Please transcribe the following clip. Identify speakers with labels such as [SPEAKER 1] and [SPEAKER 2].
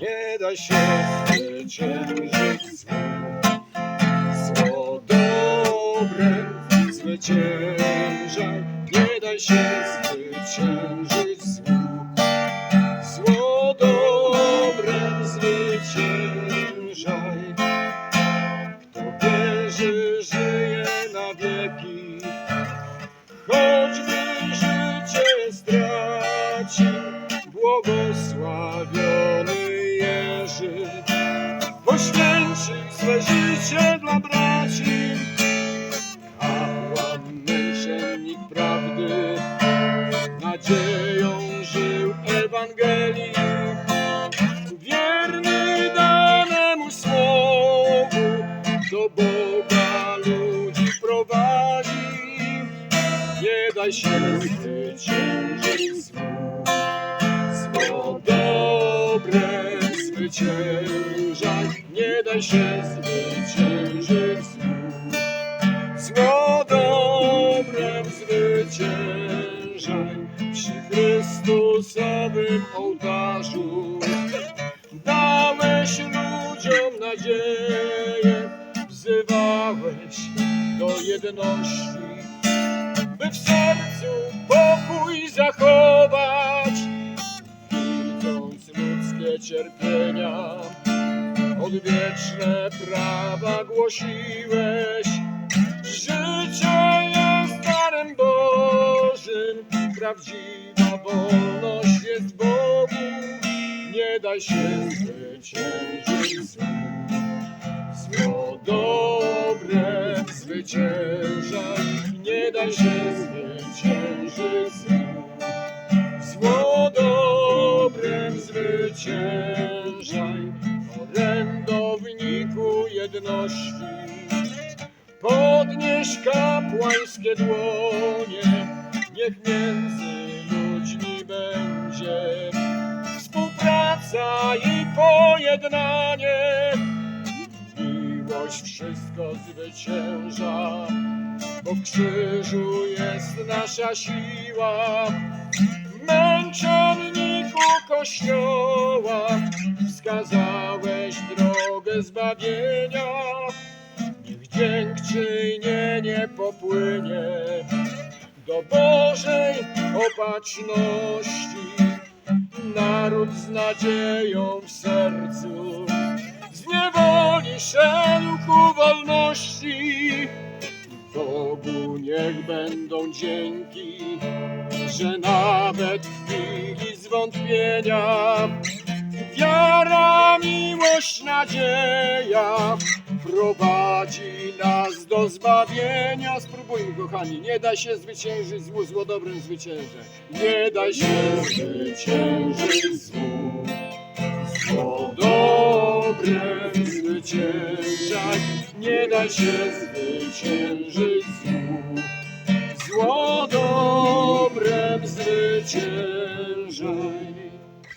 [SPEAKER 1] nie da się zwyciężyć złu. Zło dobrem zwyciężaj, nie daj się zwyciężyć. Zło poświęcił swe życie dla braci. Kapłan, męczennik prawdy, nadzieją żył Ewangelii. Wierny danemu słowu, do Boga ludzi prowadzi. Nie daj się zwyciężyć złu. Zło dobre zwyciężaj, nie daj się zwyciężyć złu. Zło dobrem zwyciężaj przy Chrystusowym ołtarzu. Dałeś ludziom nadzieję, wzywałeś do jedności, by w sercu pokój zachować. Widząc ludzkie cierpienia, odwieczne prawa głosiłeś. Życie jest darem Bożym, prawdziwa wolność jest Bogu. Nie daj się zwyciężyć złu. Zło dobre zwyciężaj, nie daj się zwyciężyć złu. Zło dobrem zwyciężaj, Podnieś kapłańskie dłonie, niech między ludźmi będzie współpraca i pojednanie. Miłość wszystko zwycięża, bo w krzyżu jest nasza siła. Męczenniku Kościoła, wskazałeś drogę zbawienia. Niech dziękczynienie popłynie do Bożej opatrzności. Naród z nadzieją w sercu z niewoli szedł wolności. Bogu niech będą dzięki, że nawet w chwili zwątpienia wiara, miłość, nadzieja prowadzi nas do zbawienia. Spróbujmy, kochani, nie da się zwyciężyć złu, zło dobrym zwycięży. Nie da się zwyciężyć złu, zło dobrym zwyciężać. Nie da się zwyciężyć złu, zło dobrem zwyciężać.